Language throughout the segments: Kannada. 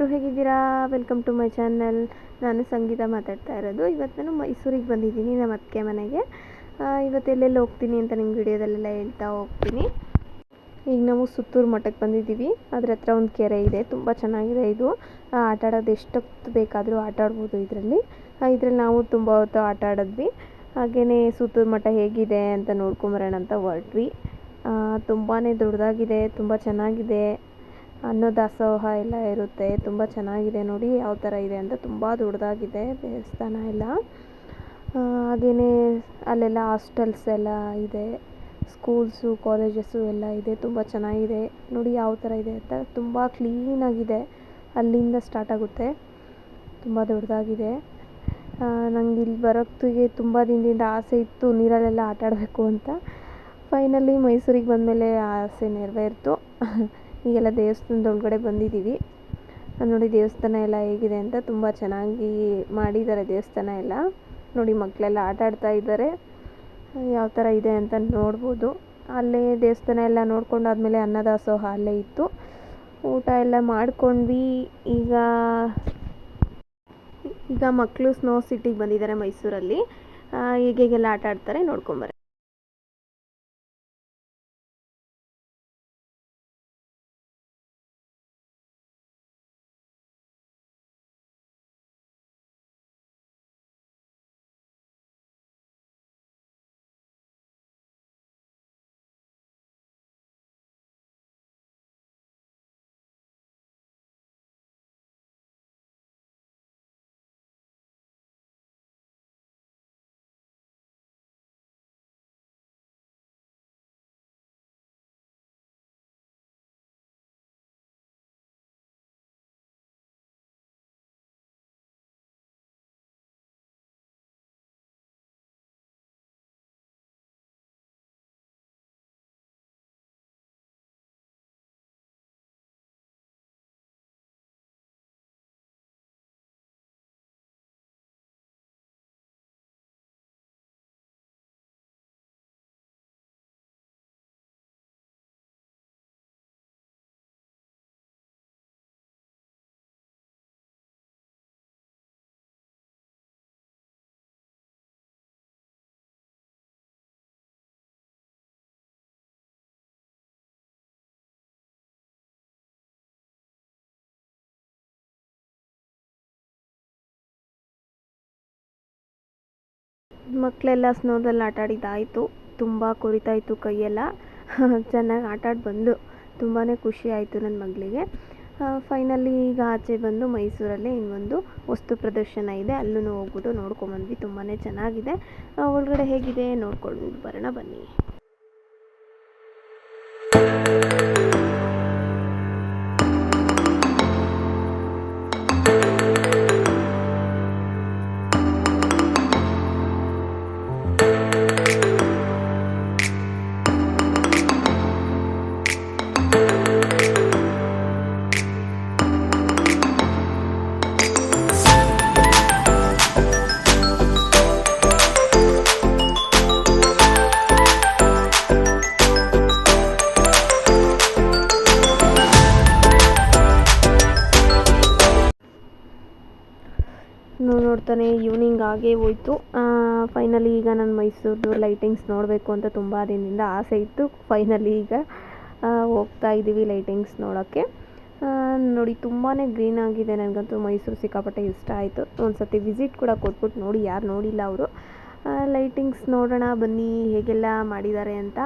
ಎಲ್ಲರೂ ಹೇಗಿದ್ದೀರಾ? ವೆಲ್ಕಮ್ ಟು ಮೈ ಚಾನಲ್ ನಾನು ಸಂಗೀತ ಮಾತಾಡ್ತಾ ಇರೋದು. ಇವತ್ತು ನಾನು ಮೈಸೂರಿಗೆ ಬಂದಿದ್ದೀನಿ, ನಮ್ಮ ಅತ್ತಿಗೆ ಮನೆಗೆ. ಇವತ್ತು ಎಲ್ಲೆಲ್ಲಿ ಹೋಗ್ತೀನಿ ಅಂತ ನಿಮ್ಮ ವಿಡಿಯೋದಲ್ಲೆಲ್ಲ ಹೇಳ್ತಾ ಹೋಗ್ತೀನಿ. ಈಗ ನಾವು ಸುತ್ತೂರು ಮಠಕ್ಕೆ ಬಂದಿದ್ದೀವಿ. ಅದ್ರ ಹತ್ರ ಒಂದು ಕೆರೆ ಇದೆ. ತುಂಬ ಚೆನ್ನಾಗಿದೆ ಇದು. ಆಟ ಆಡೋದು ಎಷ್ಟೊತ್ತು ಬೇಕಾದರೂ ಆಟ ಆಡ್ಬೋದು ಇದರಲ್ಲಿ. ಇದರಲ್ಲಿ ನಾವು ತುಂಬ ಹೊತ್ತು ಆಟ ಆಡಿದ್ವಿ. ಹಾಗೆಯೇ ಸುತ್ತೂರು ಮಠ ಹೇಗಿದೆ ಅಂತ ನೋಡ್ಕೊಂಬರೋಣ ಅಂತ ಹೊರಟ್ವಿ. ತುಂಬಾ ದೊಡ್ಡದಾಗಿದೆ. ತುಂಬ ಚೆನ್ನಾಗಿದೆ. ಅನ್ನದಾಸೋಹ ಎಲ್ಲ ಇರುತ್ತೆ. ತುಂಬ ಚೆನ್ನಾಗಿದೆ ನೋಡಿ, ಯಾವ ಥರ ಇದೆ ಅಂತ. ತುಂಬ ದೊಡ್ಡದಾಗಿದೆ ದೇವಸ್ಥಾನ ಎಲ್ಲ. ಹಾಗೆಯೇ ಅಲ್ಲೆಲ್ಲ ಹಾಸ್ಟೆಲ್ಸ್ ಎಲ್ಲ ಇದೆ. ಸ್ಕೂಲ್ಸು, ಕಾಲೇಜಸ್ಸು ಎಲ್ಲ ಇದೆ. ತುಂಬ ಚೆನ್ನಾಗಿದೆ. ನೋಡಿ ಯಾವ ಥರ ಇದೆ ಅಂತ. ತುಂಬ ಕ್ಲೀನಾಗಿದೆ ಅಲ್ಲಿಂದ ಸ್ಟಾರ್ಟ್ ಆಗುತ್ತೆ. ತುಂಬ ದೊಡ್ಡದಾಗಿದೆ. ನಂಗೆ ಇಲ್ಲಿ ಬರೋತ್ತಿಗೆ ತುಂಬ ದಿನದಿಂದ ಆಸೆ ಇತ್ತು ನೀರಲ್ಲೆಲ್ಲ ಆಟ ಆಡಬೇಕು ಅಂತ. ಫೈನಲಿ ಮೈಸೂರಿಗೆ ಬಂದಮೇಲೆ ಆಸೆ ನೆರವೇರಿತು. ಈಗೆಲ್ಲ ದೇವಸ್ಥಾನದ ಒಳಗಡೆ ಬಂದಿದ್ದೀವಿ. ನೋಡಿ ದೇವಸ್ಥಾನ ಎಲ್ಲ ಹೇಗಿದೆ ಅಂತ ತುಂಬ ಚೆನ್ನಾಗಿ ಮಾಡಿದ್ದಾರೆ ದೇವಸ್ಥಾನ ಎಲ್ಲ. ನೋಡಿ ಮಕ್ಕಳೆಲ್ಲ ಆಟ ಆಡ್ತಾ ಇದ್ದಾರೆ. ಯಾವ ಥರ ಇದೆ ಅಂತ ನೋಡ್ಬೋದು. ಅಲ್ಲೇ ದೇವಸ್ಥಾನ ಎಲ್ಲ ನೋಡ್ಕೊಂಡಾದ್ಮೇಲೆ ಅನ್ನದಾಸೋಹ ಅಲ್ಲೇ ಇತ್ತು. ಊಟ ಎಲ್ಲ ಮಾಡ್ಕೊಂಡ್ವಿ. ಈಗ ಈಗ ಮಕ್ಕಳು ಸ್ನೋ ಸಿಟಿಗೆ ಬಂದಿದ್ದಾರೆ ಮೈಸೂರಲ್ಲಿ. ಹೇಗೆಲ್ಲ ಆಟ ಆಡ್ತಾರೆ ನೋಡ್ಕೊಂಬರ್ರಿ ಮಕ್ಕಳೆಲ್ಲ ಸ್ನೋದಲ್ಲಿ ಆಟ ತುಂಬ ಕೊರಿತಾ ಇತ್ತು ಕೈಯೆಲ್ಲ. ಚೆನ್ನಾಗಿ ಆಟ ಆಡಿ ಬಂದು ತುಂಬಾ ಖುಷಿ ಆಯಿತು ನನ್ನ ಮಗಳಿಗೆ. ಫೈನಲಿ ಈಗ ಆಚೆ ಬಂದು ಮೈಸೂರಲ್ಲೇ ಇನ್ನೊಂದು ವಸ್ತು ಪ್ರದರ್ಶನ ಇದೆ. ಅಲ್ಲೂ ಹೋಗ್ಬಿಟ್ಟು ನೋಡ್ಕೊಂಬಂದ್ವಿ ತುಂಬಾ ಚೆನ್ನಾಗಿದೆ. ಒಳಗಡೆ ಹೇಗಿದೆ ನೋಡ್ಕೊಂಡು ಬರೋಣ ಬನ್ನಿ. ನೋಡ್ತಾನೆ ಈವ್ನಿಂಗ್ ಆಗೇ ಹೋಯ್ತು. ಫೈನಲಿ ಈಗ ನಾನು ಮೈಸೂರು ಲೈಟಿಂಗ್ಸ್ ನೋಡಬೇಕು ಅಂತ ತುಂಬ ದಿನದಿಂದ ಆಸೆ ಇತ್ತು. ಫೈನಲಿ ಈಗ ಹೋಗ್ತಾ ಇದ್ದೀವಿ ಲೈಟಿಂಗ್ಸ್ ನೋಡೋಕ್ಕೆ. ನೋಡಿ ತುಂಬಾ ಗ್ರೀನ್ ಆಗಿದೆ. ನನಗಂತೂ ಮೈಸೂರು ಸಿಕ್ಕಾಪಟ್ಟೆ ಇಷ್ಟ ಆಯಿತು. ಒಂದು ಸತಿ ವಿಸಿಟ್ ಕೂಡ ಕೊಟ್ಬಿಟ್ಟು ನೋಡಿ, ಯಾರು ನೋಡಿಲ್ಲ ಅವರು. ಲೈಟಿಂಗ್ಸ್ ನೋಡೋಣ, ಬನ್ನಿ, ಹೇಗೆಲ್ಲ ಮಾಡಿದ್ದಾರೆ ಅಂತ.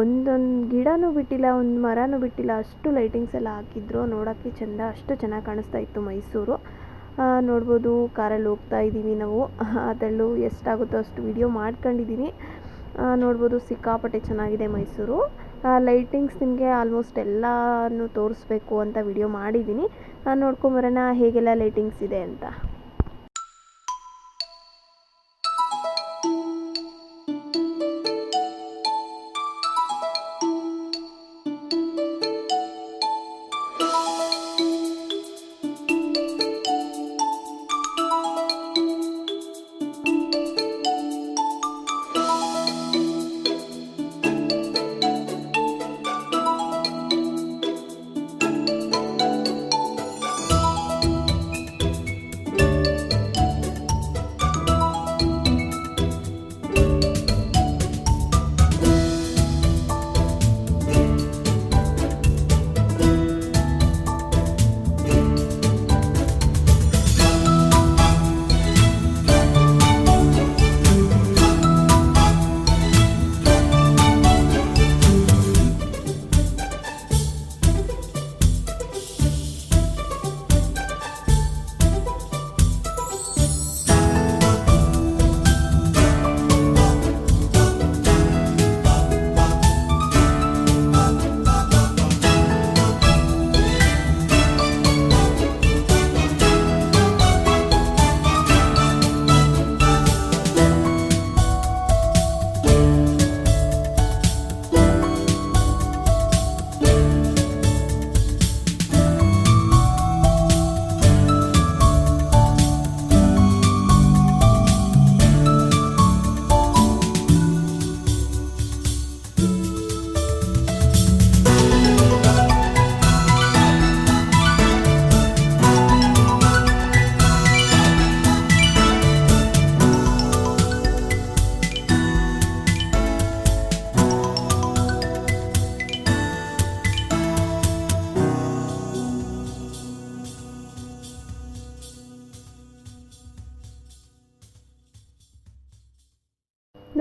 ಒಂದೊಂದು ಗಿಡನೂ ಬಿಟ್ಟಿಲ್ಲ, ಒಂದು ಮರನೂ ಬಿಟ್ಟಿಲ್ಲ. ಅಷ್ಟು ಲೈಟಿಂಗ್ಸ್ ಎಲ್ಲ ಹಾಕಿದ್ರು. ನೋಡೋಕ್ಕೆ ಚೆಂದ, ಅಷ್ಟು ಚೆನ್ನಾಗಿ ಕಾಣಿಸ್ತಾ ಇತ್ತು ಮೈಸೂರು. ನೋಡ್ಬೋದು, ಕಾರಲ್ಲಿ ಹೋಗ್ತಾ ಇದ್ದೀವಿ ನಾವು. ಅದರಲ್ಲೂ ಎಷ್ಟಾಗುತ್ತೋ ಅಷ್ಟು ವಿಡಿಯೋ ಮಾಡ್ಕೊಂಡಿದ್ದೀನಿ. ನೋಡ್ಬೋದು, ಸಿಕ್ಕಾಪಟ್ಟೆ ಚೆನ್ನಾಗಿದೆ ಮೈಸೂರು. ಲೈಟಿಂಗ್ಸ್ ನಿಮಗೆ ಆಲ್ಮೋಸ್ಟ್ ಎಲ್ಲನೂ ತೋರಿಸ್ಬೇಕು ಅಂತ ವಿಡಿಯೋ ಮಾಡಿದ್ದೀನಿ. ನೋಡ್ಕೊಂಬರೋಣ, ಹೇಗೆಲ್ಲ ಲೈಟಿಂಗ್ಸ್ ಇದೆ ಅಂತ.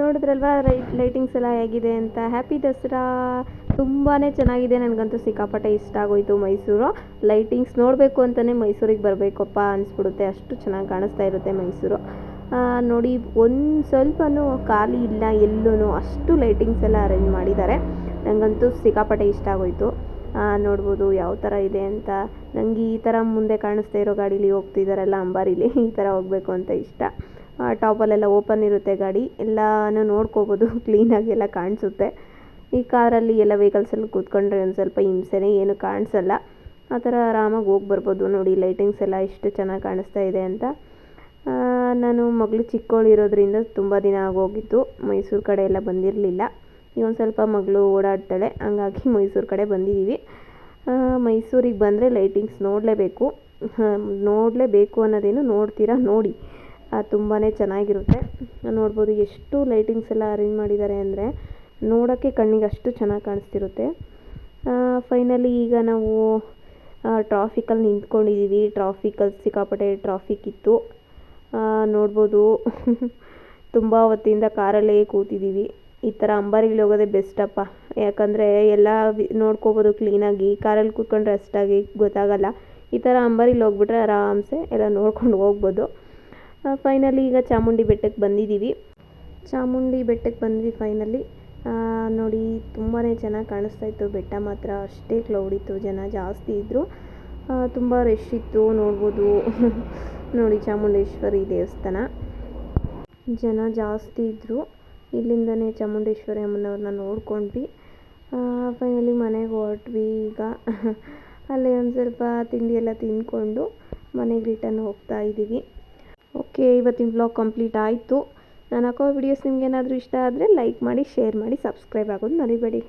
ನೋಡಿದ್ರಲ್ವಾ ರೈಟ್ ಲೈಟಿಂಗ್ಸ್ ಎಲ್ಲ ಹೇಗಿದೆ ಅಂತ. ಹ್ಯಾಪಿ ದಸರಾ ತುಂಬಾ ಚೆನ್ನಾಗಿದೆ. ನನಗಂತೂ ಸಿಕ್ಕಾಪಟ್ಟೆ ಇಷ್ಟ ಆಗೋಯ್ತು ಮೈಸೂರು. ಲೈಟಿಂಗ್ಸ್ ನೋಡಬೇಕು ಅಂತಲೇ ಮೈಸೂರಿಗೆ ಬರಬೇಕಪ್ಪ ಅನಿಸ್ಬಿಡುತ್ತೆ. ಅಷ್ಟು ಚೆನ್ನಾಗಿ ಕಾಣಿಸ್ತಾ ಇರುತ್ತೆ ಮೈಸೂರು. ನೋಡಿ, ಒಂದು ಸ್ವಲ್ಪನೂ ಖಾಲಿ ಇಲ್ಲ ಎಲ್ಲೂ ಅಷ್ಟು ಲೈಟಿಂಗ್ಸ್ ಎಲ್ಲ ಅರೇಂಜ್ ಮಾಡಿದ್ದಾರೆ. ನನಗಂತೂ ಸಿಕ್ಕಾಪಟ್ಟೆ ಇಷ್ಟ ಆಗೋಯ್ತು. ನೋಡ್ಬೋದು ಯಾವ ಥರ ಇದೆ ಅಂತ. ನನಗೆ ಈ ಥರ ಮುಂದೆ ಕಾಣಿಸ್ತಾ ಇರೋ ಗಾಡೀಲಿ ಹೋಗ್ತಿದ್ದಾರಲ್ಲ ಅಂಬಾರಿಲಿ, ಈ ಥರ ಹೋಗಬೇಕು ಅಂತ ಇಷ್ಟ. ಟಾಪಲ್ಲೆಲ್ಲ ಓಪನ್ ಇರುತ್ತೆ ಗಾಡಿ. ಎಲ್ಲನೂ ನೋಡ್ಕೋಬೋದು. ಕ್ಲೀನಾಗಿ ಎಲ್ಲ ಕಾಣಿಸುತ್ತೆ. ಈ ಕಾರಲ್ಲಿ ಎಲ್ಲ ವೆಹಿಕಲ್ಸಲ್ಲಿ ಕೂತ್ಕೊಂಡ್ರೆ ಒಂದು ಸ್ವಲ್ಪ ಹಿಂಸೆನೇ ಏನು ಕಾಣಿಸಲ್ಲ. ಆ ಥರ ಆರಾಮಾಗಿ ಹೋಗಿ ಬರ್ಬೋದು. ನೋಡಿ ಲೈಟಿಂಗ್ಸ್ ಎಲ್ಲ ಎಷ್ಟು ಚೆನ್ನಾಗಿ ಕಾಣಿಸ್ತಾ ಇದೆ ಅಂತ. ನಾನು ಮಗಳು ಚಿಕ್ಕವಳು ಇರೋದ್ರಿಂದ ತುಂಬ ದಿನ ಆಗೋಗಿತ್ತು. ಮೈಸೂರು ಕಡೆ ಎಲ್ಲ ಬಂದಿರಲಿಲ್ಲ. ಈಗ ಒಂದು ಸ್ವಲ್ಪ ಮಗಳು ಓಡಾಡ್ತಾಳೆ. ಹಂಗಾಗಿ ಮೈಸೂರು ಕಡೆ ಬಂದಿದ್ದೀವಿ ಮೈಸೂರಿಗೆ ಬಂದರೆ ಲೈಟಿಂಗ್ಸ್ ನೋಡಲೇಬೇಕು. ನೋಡಲೇಬೇಕು ಅನ್ನೋದೇನು ನೋಡ್ತೀರಾ? ನೋಡಿ. ತುಂಬಾ ಚೆನ್ನಾಗಿರುತ್ತೆ. ನೋಡ್ಬೋದು ಎಷ್ಟು ಲೈಟಿಂಗ್ಸ್ ಎಲ್ಲ ಅರೇಂಜ್ ಮಾಡಿದ್ದಾರೆ ಅಂದರೆ ನೋಡೋಕ್ಕೆ ಕಣ್ಣಿಗೆ ಅಷ್ಟು ಚೆನ್ನಾಗಿ ಕಾಣಿಸ್ತಿರುತ್ತೆ. ಫೈನಲಿ ಈಗ ನಾವು ಟ್ರಾಫಿಕಲ್ಲಿ ನಿಂತ್ಕೊಂಡಿದ್ದೀವಿ ಟ್ರಾಫಿಕಲ್ಲಿ ಸಿಕ್ಕಾಪಟ್ಟೆ ಟ್ರಾಫಿಕ್ ಇತ್ತು. ನೋಡ್ಬೋದು ತುಂಬ ಹೊತ್ತಿಂದ ಕಾರಲ್ಲೇ ಕೂತಿದ್ದೀವಿ ಈ ಥರ ಅಂಬಾರಿಲಿ ಹೋಗೋದೇ ಬೆಸ್ಟಪ್ಪ ಯಾಕಂದರೆ ಎಲ್ಲ ನೋಡ್ಕೋಬೋದು ಕ್ಲೀನಾಗಿ ಕಾರಲ್ಲಿ ಕೂತ್ಕೊಂಡ್ರೆ ಅಷ್ಟಾಗಿ ಗೊತ್ತಾಗಲ್ಲ. ಈ ಥರ ಅಂಬಾರಿಲಿ ಹೋಗ್ಬಿಟ್ರೆ ಆರಾಮ್ಸೆ ಎಲ್ಲ ನೋಡ್ಕೊಂಡು ಹೋಗ್ಬೋದು. ಫೈನಲಿ ಈಗ ಚಾಮುಂಡಿ ಬೆಟ್ಟಕ್ಕೆ ಬಂದಿದ್ದೀವಿ. ಚಾಮುಂಡಿ ಬೆಟ್ಟಕ್ಕೆ ಬಂದ್ವಿ ಫೈನಲಿ ನೋಡಿ ತುಂಬಾ ಚೆನ್ನಾಗಿ ಕಾಣಿಸ್ತಾ ಇತ್ತು. ಬೆಟ್ಟ ಮಾತ್ರ ಅಷ್ಟೇ ಕ್ಲೌಡ್ ಇತ್ತು. ಜನ ಜಾಸ್ತಿ ಇದ್ದರು ತುಂಬ ರಶ್ ಇತ್ತು. ನೋಡ್ಬೋದು. ನೋಡಿ, ಚಾಮುಂಡೇಶ್ವರಿ ದೇವಸ್ಥಾನ. ಜನ ಜಾಸ್ತಿ ಇದ್ದರು ಇಲ್ಲಿಂದನೇ ಚಾಮುಂಡೇಶ್ವರಿ ಅಮ್ಮನವ್ರನ್ನ ನೋಡ್ಕೊಂಡ್ವಿ. ಫೈನಲಿ ಮನೆಗೆ ಹೊರಟ್ವಿ ಈಗ. ಅಲ್ಲೇ ಒಂದು ಸ್ವಲ್ಪ ತಿಂಡಿ ಎಲ್ಲ ತಿಂದ್ಕೊಂಡು ಮನೆಗೆ ರಿಟರ್ನ್ ಹೋಗ್ತಾ ಇದ್ದೀವಿ. ಓಕೆ, ಇವತ್ತಿನ ಬ್ಲಾಗ್ ಕಂಪ್ಲೀಟ್ ಆಯಿತು. ನಾನು ಹಾಕೋ ವಿಡಿಯೋಸ್ ನಿಮ್ಗೆ ಏನಾದರೂ ಇಷ್ಟ ಆದರೆ ಲೈಕ್ ಮಾಡಿ ಶೇರ್ ಮಾಡಿ ಸಬ್ಸ್ಕ್ರೈಬ್ ಆಗೋದು ಮರಿಬೇಡಿ.